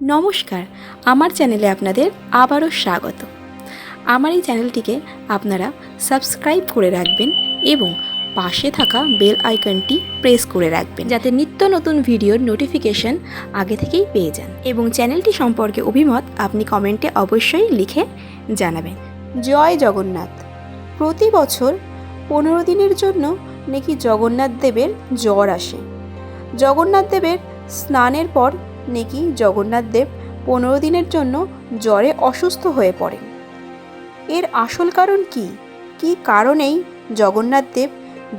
নমস্কার, আমার চ্যানেলে আপনাদের আবারও স্বাগত। আমার এই চ্যানেলটিকে আপনারা সাবস্ক্রাইব করে রাখবেন এবং পাশে থাকা বেল আইকনটি প্রেস করে রাখবেন, যাতে নিত্য নতুন ভিডিওর নোটিফিকেশন আগে থেকেই পেয়ে যান। এবং চ্যানেলটি সম্পর্কে অভিমত আপনি কমেন্টে অবশ্যই লিখে জানাবেন। জয় জগন্নাথ। প্রতি বছর পনেরো দিনের জন্য নাকি জগন্নাথ দেবের জ্বর আসে। জগন্নাথ দেবের স্নানের পর নাকি জগন্নাথ দেব পনেরো দিনের জন্য জ্বরে অসুস্থ হয়ে পড়েন। এর আসল কারণ কি? কি কারণেই জগন্নাথ দেব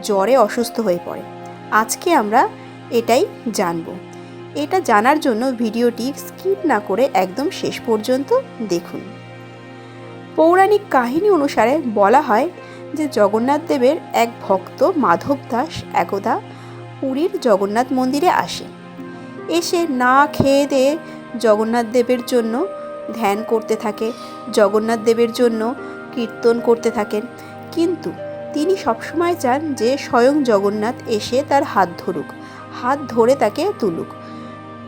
জ্বরে অসুস্থ হয়ে পড়ে আজকে আমরা এটাই জানব। এটা জানার জন্য ভিডিওটি স্কিপ না করে একদম শেষ পর্যন্ত দেখুন। পৌরাণিক কাহিনী অনুসারে বলা হয় যে জগন্নাথ দেবের এক ভক্ত মাধব দাস একদা পুরীর জগন্নাথ মন্দিরে আসে এসে না খেয়ে দিয়ে জগন্নাথ দেবের জন্য ধ্যান করতে থাকে। জগন্নাথ দেবের জন্য কীর্তন করতে থাকেন। কিন্তু তিনি সবসময় চান যে স্বয়ং জগন্নাথ এসে তার হাত ধরুক, হাত ধরে তাকে তুলুক।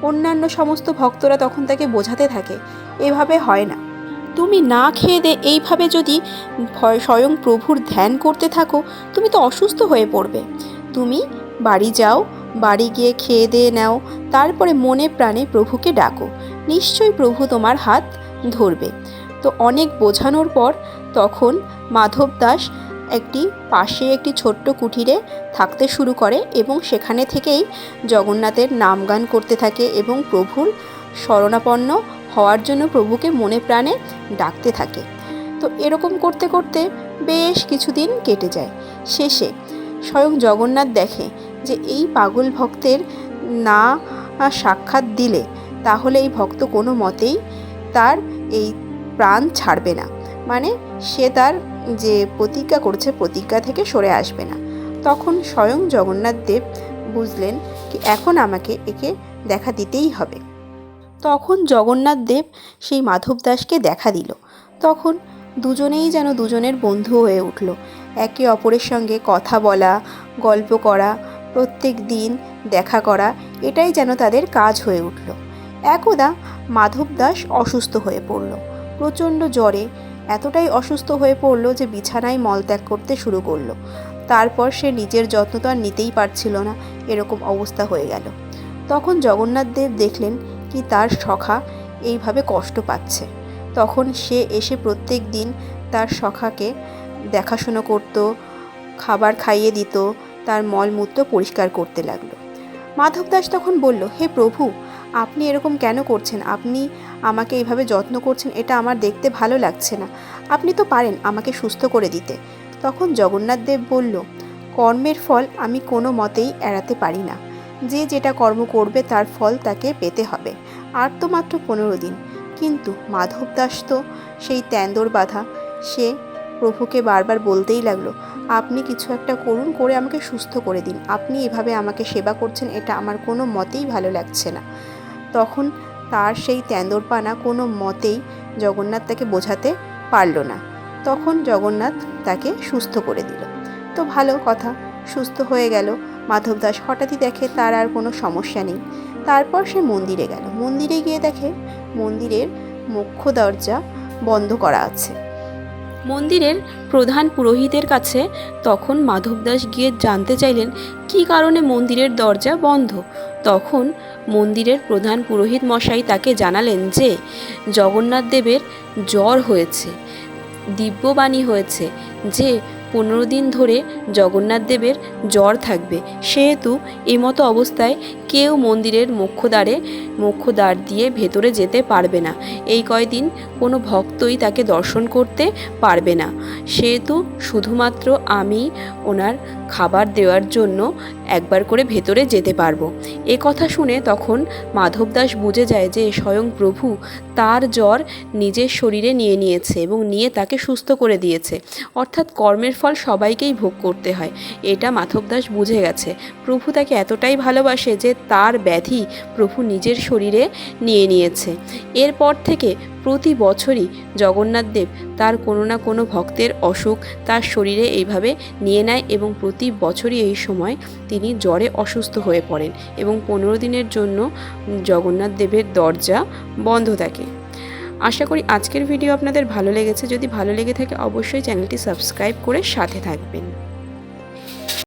অন্যান্য সমস্ত ভক্তরা তখন তাকে বোঝাতে থাকে, এভাবে হয় না। তুমি না খেয়ে দে, এইভাবে যদি স্বয়ং প্রভুর ধ্যান করতে থাকো, তুমি তো অসুস্থ হয়ে পড়বে। তুমি বাড়ি যাও বাড়ি গিয়ে খেয়ে দিয়ে নাও, তারপরে মনে প্রাণে প্রভুকে ডাকো। নিশ্চয়ই প্রভু তোমার হাত ধরবে। তো অনেক বোঝানোর পর তখন মাধব দাস একটি পাশে একটি ছোট্ট কুঠিরে থাকতে শুরু করে এবং সেখানে থেকেই জগন্নাথের নাম গান করতে থাকে এবং প্রভুর শরণাপন্ন হওয়ার জন্য প্রভুকে মনে প্রাণে ডাকতে থাকে। তো এরকম করতে করতে বেশ কিছুদিন কেটে যায়। শেষে স্বয়ং জগন্নাথ দেখে যে এই পাগল ভক্তের না সাক্ষাৎ দিলে তাহলে এই ভক্ত কোনো মতেই তার এই প্রাণ ছাড়বে না। মানে সে তার যে প্রতিজ্ঞা করছে, প্রতিজ্ঞা থেকে সরে আসবে না। তখন স্বয়ং জগন্নাথ দেব বুঝলেন কি এখন আমাকে একে দেখা দিতেই হবে। তখন জগন্নাথ দেব সেই মাধব দাসকে দেখা দিল। তখন দুজনেই যেন দুজনের বন্ধু হয়ে উঠল। একে অপরের সঙ্গে কথা বলা, গল্প করা প্রত্যেক দিন দেখা করা, এটাই যেন তাদের কাজ হয়ে উঠল। একদা মাধব দাস অসুস্থ হয়ে পড়ল। প্রচণ্ড জ্বরে এতটাই অসুস্থ হয়ে পড়ল যে বিছানায় মলত্যাগ করতে শুরু করল। তারপর সে নিজের যত্ন তো আর নিতেই পারছিল না, এরকম অবস্থা হয়ে গেল। তখন জগন্নাথ দেব দেখলেন কি তার সখা এইভাবে কষ্ট পাচ্ছে। তখন সে এসে প্রত্যেক দিন তার সখাকে দেখাশুনো করত, খাবার খাইয়ে দিত তার মলমূত্র পরিষ্কার করতে লাগল। মাধবদাস তখন বলল, হে প্রভু, আপনি এরকম কেন করছেন? আপনি আমাকে এইভাবে যত্ন করছেন, এটা আমার দেখতে ভালো লাগছে না। আপনি তো পারেন আমাকে সুস্থ করে দিতে। তখন জগন্নাথ দেব বলল, কর্মের ফল আমি কোনো মতেই এড়াতে পারি না। যে যেটা কর্ম করবে, তার ফল তাকে পেতে হবে। আর তো মাত্র পনেরো দিন। কিন্তু মাধব দাস তো সেই তেন্দর বাধা। সে প্রভুকে বারবার বলতেই লাগল আপনি কিছু একটা করুন, করে আমাকে সুস্থ করে দিন। আপনি এভাবে আমাকে সেবা করছেন, এটা আমার কোনো মতেই ভালো লাগছে না। তখন তার সেই তেন্দরপানা কোনো মতেই জগন্নাথ তাকে বোঝাতে পারল না। তখন জগন্নাথ তাকে সুস্থ করে দিল। তো ভালো কথা, সুস্থ হয়ে গেল। মাধবদাস হঠাৎই দেখে তার আর কোনো সমস্যা নেই। তারপর সে মন্দিরে গেল। মন্দিরে গিয়ে দেখে মন্দিরের মুখ্য দরজা বন্ধ করা আছে। মন্দিরের প্রধান পুরোহিতের কাছে তখন মাধবদাস গিয়ে জানতে চাইলেন, কী কারণে মন্দিরের দরজা বন্ধ? তখন মন্দিরের প্রধান পুরোহিত মশাই তাকে জানালেন যে, জগন্নাথ দেবের জ্বর হয়েছে, দিব্যবাণী হয়েছে, যে পনেরো দিন ধরে জগন্নাথ দেবের জ্বর থাকবে, সেহেতু এমতো অবস্থায় কেউ মন্দিরের মুখ্যদ্বারে মুখ্যদ্বার দিয়ে ভেতরে যেতে পারবে না। এই কয়দিন কোনো ভক্তই তাকে দর্শন করতে পারবে না। সেহেতু শুধুমাত্র আমি ওনার খাবার দেওয়ার জন্য একবার করে ভেতরে যেতে পারব। এ কথা শুনে তখন মাধবদাস বুঝে যায় যে স্বয়ং প্রভু তার জ্বর নিজের শরীরে নিয়ে নিয়েছে এবং নিয়ে তাকে সুস্থ করে দিয়েছে। অর্থাৎ কর্মের ফল সবাইকেই ভোগ করতে হয়। এটা মাধবদাস বুঝে গেছে। প্রভু তাকে এতটাই ভালোবাসে যে তার ব্যাধি প্রভু নিজের শরীরে নিয়ে নিয়েছে। এরপর থেকে প্রতি বছরই জগন্নাথদেব তার কোনো না কোনো ভক্তের অসুখ তার শরীরে এইভাবে নিয়ে নেয় এবং প্রতি বছরই এই সময় তিনি জ্বরে অসুস্থ হয়ে পড়েন এবং পনেরো দিনের জন্য জগন্নাথদেবের দরজা বন্ধ থাকে। আশা করি আজকের ভিডিও আপনাদের ভালো লেগেছে। যদি ভালো লেগে থাকে, অবশ্যই চ্যানেলটি সাবস্ক্রাইব করে সাথে থাকবেন।